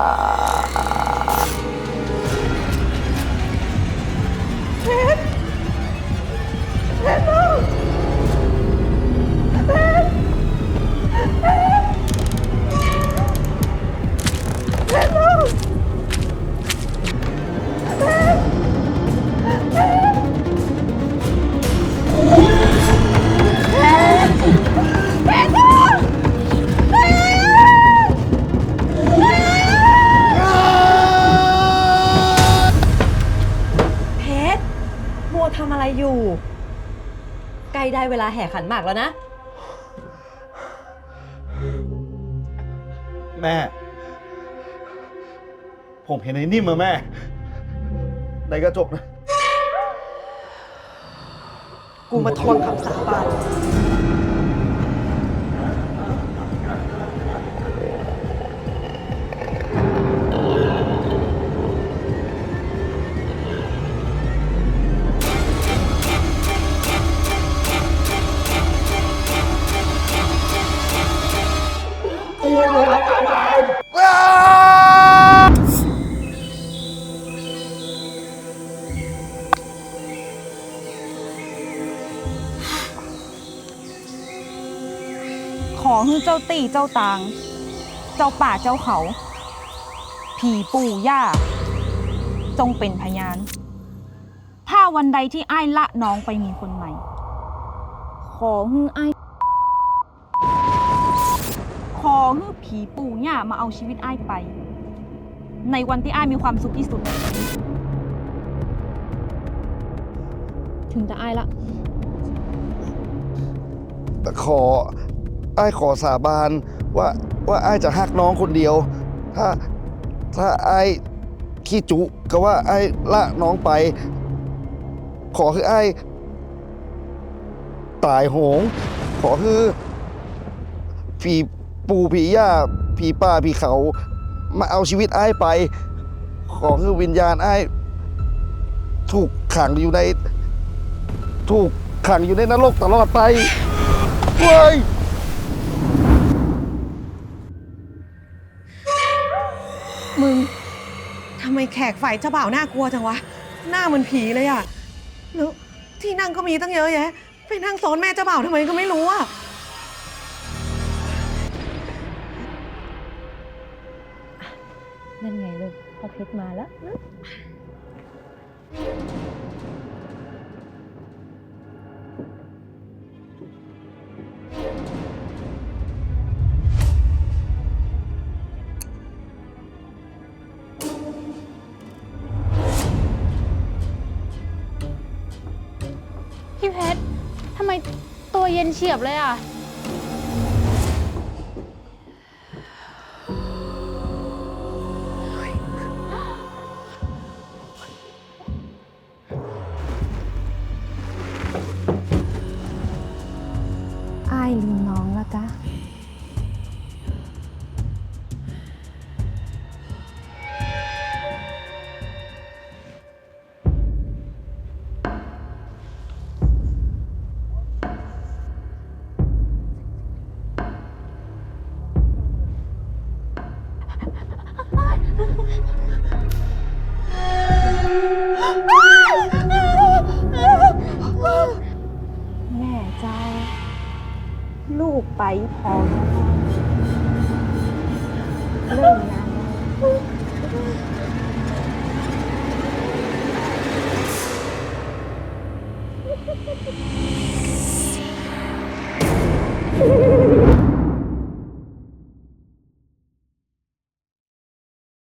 เพ อะไรอยู่ ใกล้ได้เวลาแห่ขันหมากแล้วนะ แม่ ผมเห็นไอ้นิ่มมาแม่ ในกระจกนะ กูมาทวงคำสาบาน อให้เจ้าตี้เจ้าตาง เจ้าป่าเจ้าเขา ผีปู่ย่า จงเป็นพยาน ถ้าวันใดที่อ้ายละน้องไปมีคนใหม่ ขอให้อ้าย ขอให้ผีปู่ย่ามาเอาชีวิตอ้ายไป ในวันที่อ้ายมีความสุขที่สุด ถึงจะอ้ายละ ขอ อ้ายขอสาบานว่าว่าไอ้ายจะหักน้องคนเดียว ถ้าถ้าไอ้ายขี้จุก็ว่าไอ้ายละน้องไป ขอคือไอ้ายตายโหง ขอคือผีปู่ผีย่าผีป่าผีเขา มาเอาชีวิตไอ้ายไป ขอคือวิญญาณไอ้ายถูกขังอยู่ใน ถูกขังอยู่ในนรกตลอดไปเว้ย มึงทำไมแขกฝ่ายเจ้าบ่าวน่ากลัวจังวะ หน้าเหมือนผีเลยอะแล้วที่นั่งก็มีตั้งเยอะแยะ ไปนั่งโซนแม่เจ้าบ่าวทำไมก็ไม่รู้อะนั่นไงลูกพ่อเพชรมาแล้ว พี่เพชรทำไมตัวเย็นเฉียบเลยอะ แม่เจ้า ลูกไปพร้อมเริ่มงนะ